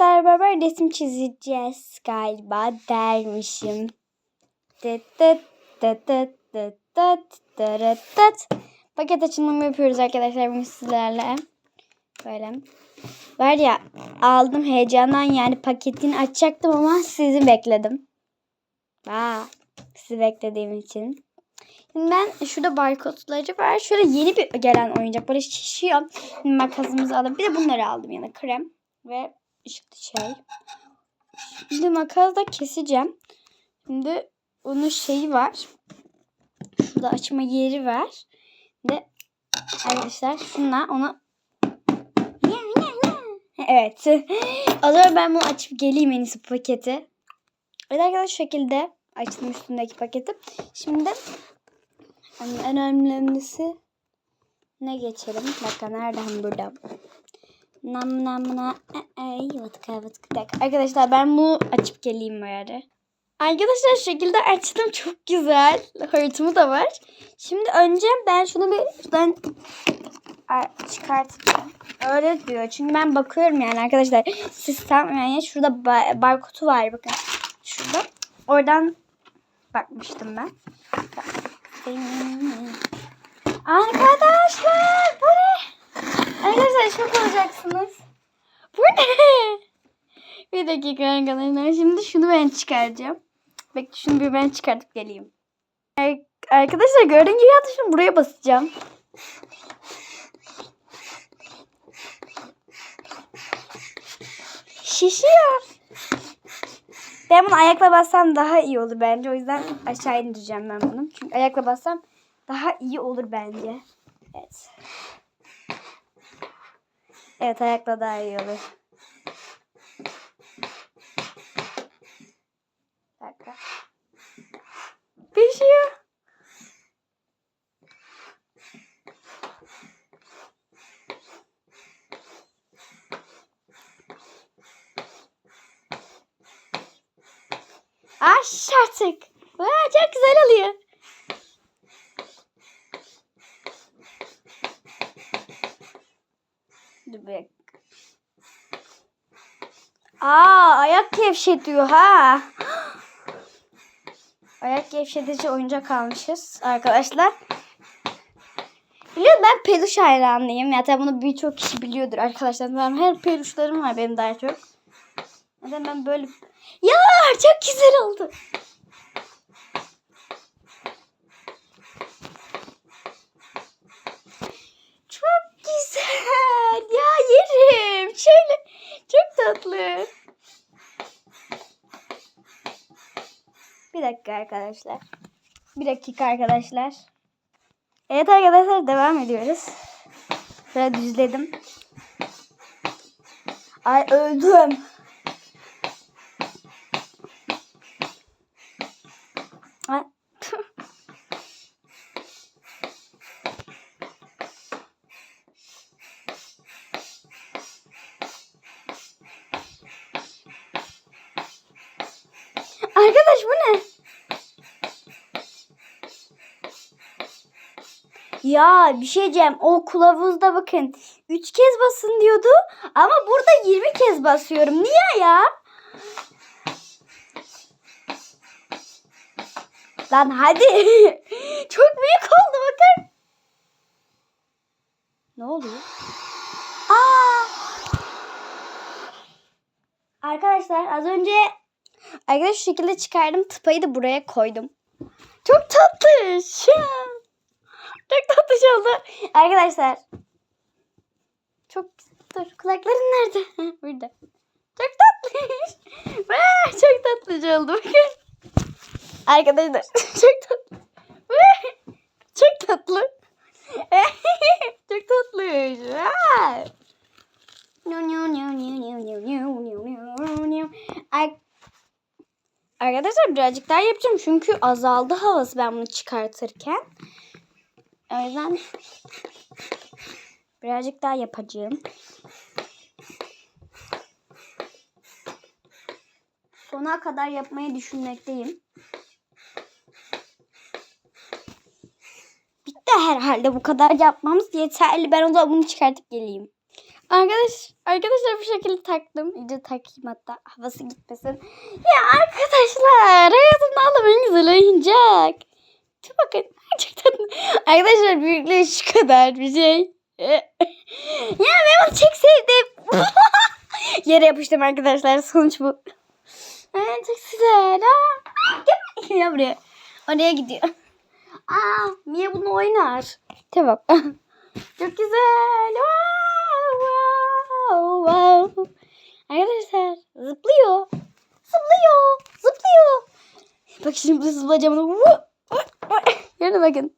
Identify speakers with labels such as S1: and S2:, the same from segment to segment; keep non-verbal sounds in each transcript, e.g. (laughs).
S1: arkadaşlarla beraber resim çizeceğiz galiba dermişim. Tıt tıt tıt tıt tırıt tıt. Paket açılımı yapıyoruz arkadaşlar bugün sizlerle. Böyle. Var ya aldım heyecandan yani paketini açacaktım ama sizi bekledim. Aa, sizi beklediğim için. Şimdi ben şurada barkodları var. Şöyle yeni bir gelen oyuncak böyle şişiyor. Şimdi makasımızı alıp bir de bunları aldım yani krem ve şey. Şimdi makasla keseceğim. Şimdi onun şeyi var. Şurada açma yeri var. Ve arkadaşlar şunla onu Evet. (gasps) O ben bunu açıp geleyim en iyisi paketi. Evet arkadaşlar şu şekilde açtım üstündeki paketi. Şimdi en en önemlisi ne geçelim? Dakika nereden burada? Nam nam na. Bir dakika. Arkadaşlar ben bunu açıp geleyim bari. Arkadaşlar şekilde açtım çok güzel. Haritamı da var. Şimdi önce ben şunu bir şuradan çıkartacağım. Öyle diyor. Çünkü ben bakıyorum yani arkadaşlar. Sistem yani şurada bar barkodu var bakın. Şurada. Oradan bakmıştım ben. Arkadaşlar? Arkadaşlar şok olacaksınız. Bu ne? (laughs) Bir dakika arkadaşlar. Şimdi şunu ben çıkaracağım. Bekle şunu bir ben çıkartıp geleyim. Arkadaşlar gördüğün gibi hatta şimdi buraya basacağım. Şişiyor. Ben bunu ayakla bassam daha iyi olur bence. O yüzden aşağı indireceğim ben bunu. Çünkü ayakla bassam daha iyi olur bence. Evet. Evet ayakla daha iyi olur. Bir dakika. Pişiyor. Aş artık. Vay, çok güzel oluyor. Dakika. Aa ayak gevşetiyor ha. Ayak gevşetici oyuncak almışız arkadaşlar. Biliyorum ben peluş hayranlıyım. Zaten bunu birçok kişi biliyordur arkadaşlar. Ben her peluşlarım var benim daha çok. Neden ben böyle... Ya çok güzel oldu. Çok güzel. Ya Şöyle çok tatlı. Bir dakika arkadaşlar. Bir dakika arkadaşlar. Evet arkadaşlar devam ediyoruz. Şöyle düzledim. Ay öldüm. Ay. Ya bir şey diyeceğim. O kılavuzda bakın. Üç kez basın diyordu. Ama burada 20 kez basıyorum. Niye ya? Lan hadi. (laughs) Çok büyük oldu bakın. Ne oluyor? Aa! Arkadaşlar az önce arkadaşlar şu şekilde çıkardım. Tıpayı da buraya koydum. Çok tatlı. Çok tatlı şey oldu. Arkadaşlar. Çok dur kulakların nerede? (laughs) Burada. (laughs) (laughs) Çok tatlı. Vay, çok tatlı şey oldu. Bakın. Arkadaşlar çok tatlı. Çok tatlı. çok tatlı. Vay. Ay- Arkadaşlar birazcık daha yapacağım çünkü azaldı havası ben bunu çıkartırken. O yüzden birazcık daha yapacağım. Sona kadar yapmayı düşünmekteyim. Bitti herhalde bu kadar yapmamız yeterli. Ben o zaman bunu çıkartıp geleyim. Arkadaş, arkadaşlar bu şekilde taktım. İyice takayım hatta havası gitmesin. Ya arkadaşlar hayatımda en güzel oyuncak. Dur bakın gerçekten. Arkadaşlar büyüklüğü şu kadar bir şey. (laughs) ya ben onu çok sevdim. (laughs) Yere yapıştım arkadaşlar sonuç bu. Ay, çok güzel. Aa, gel buraya. Oraya gidiyor. Aa, Mia bunu oynar. Bak. (laughs) Çok güzel. Wow, wow, wow. Arkadaşlar zıplıyor. Zıplıyor. Zıplıyor. Bak şimdi bu zıplayacağım. onu. (laughs) Görün bakın.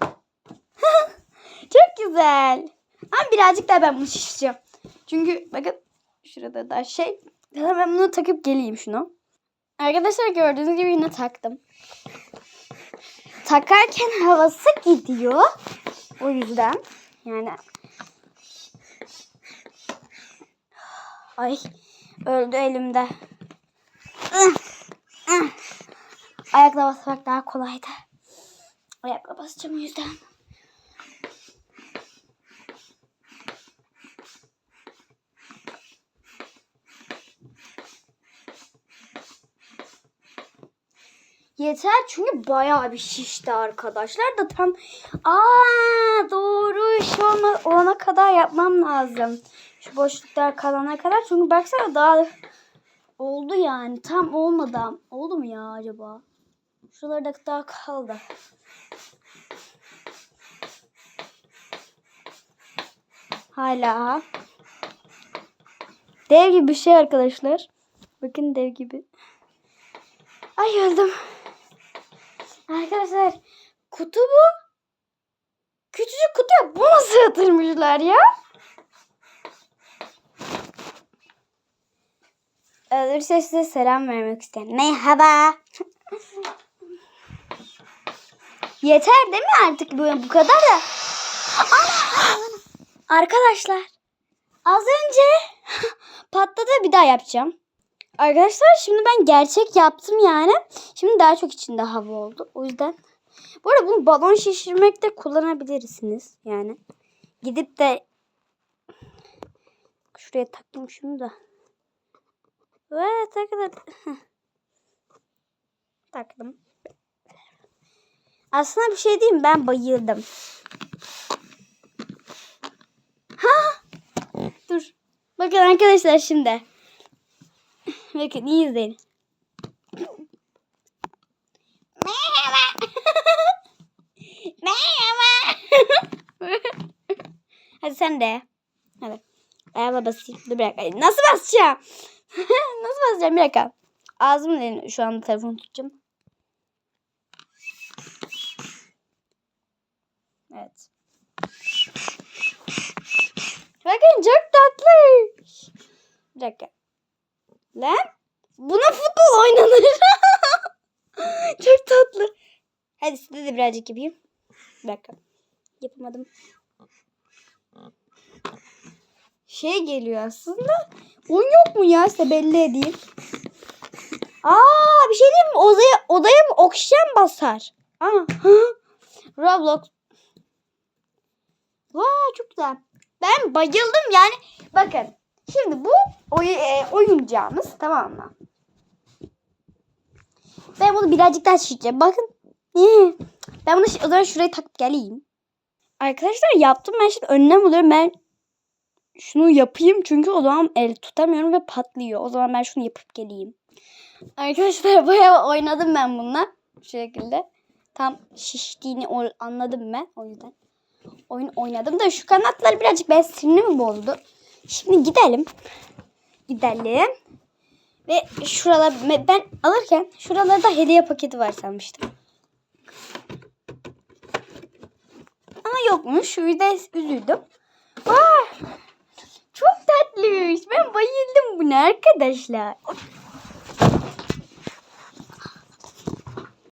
S1: (laughs) Çok güzel. Ama birazcık daha ben bunu şişeceğim. Çünkü bakın şurada da şey. Hemen bunu takıp geleyim şunu. Arkadaşlar gördüğünüz gibi yine taktım. Takarken havası gidiyor. O yüzden yani ay öldü elimde. Ayakla basmak daha kolaydı. Ayakla basacağım yüzden. Yeter çünkü bayağı bir şişti arkadaşlar da tam aa doğru şu olma, olana kadar yapmam lazım. Şu boşluklar kalana kadar çünkü baksana daha oldu yani tam olmadı. ama- Oldu mu ya acaba? Şuralarda daha kaldı. Hala. Dev gibi bir şey arkadaşlar. Bakın dev gibi. Ay öldüm. Arkadaşlar kutu bu. Küçücük kutuya bu nasıl yatırmışlar ya? Ölürse size selam vermek isterim. Merhaba. (laughs) Yeter değil mi artık bu, bu kadar da? Arkadaşlar az önce patladı bir daha yapacağım. Arkadaşlar şimdi ben gerçek yaptım yani. Şimdi daha çok içinde hava oldu. O yüzden. Bu arada bunu balon şişirmekte kullanabilirsiniz. Yani. Gidip de şuraya takayım şunu da. Evet takıldı. (laughs) Taktım. Aslında bir şey diyeyim ben bayıldım. Ha! Dur. Bakın arkadaşlar şimdi. Bakın iyi izleyin. Merhaba. Merhaba. (laughs) Hadi sen de. Hadi. Ayağla basayım. Dur bir dakika. Nasıl basacağım? (laughs) Nasıl basacağım? Bir dakika. Ağzımla elini- şu anda telefonu tutacağım. Evet. Bakın çok tatlı. Bir dakika. Lan buna futbol oynanır. (laughs) Çok tatlı. Hadi size de birazcık yapayım. Bir dakika. Yapamadım. Şey geliyor aslında. Un yok mu ya size belli edeyim. Aa bir şey diyeyim mi? Odaya, odaya mı oksijen basar? Aa. (gasps) Roblox. Vay çok güzel. Ben bayıldım yani. Bakın. Şimdi bu oy, e, oyuncağımız tamam mı? Ben bunu birazcık daha şişeceğim. Bakın. (laughs) Ben bunu o zaman şuraya takıp geleyim. Arkadaşlar yaptım ben şimdi önlem alıyorum. Ben şunu yapayım çünkü o zaman el tutamıyorum ve patlıyor. O zaman ben şunu yapıp geleyim. Arkadaşlar (laughs) bayağı oynadım ben bununla. Bu şekilde. Tam şiştiğini anladım ben o yüzden. Oyun oynadım da şu kanatlar birazcık ben sinirimi bozdu. Şimdi gidelim. Gidelim. Ve şuralar ben alırken şuralarda hediye paketi var sanmıştım. Ama yokmuş. O yüzden üzüldüm. Vay! Çok tatlıymış. Ben bayıldım buna arkadaşlar.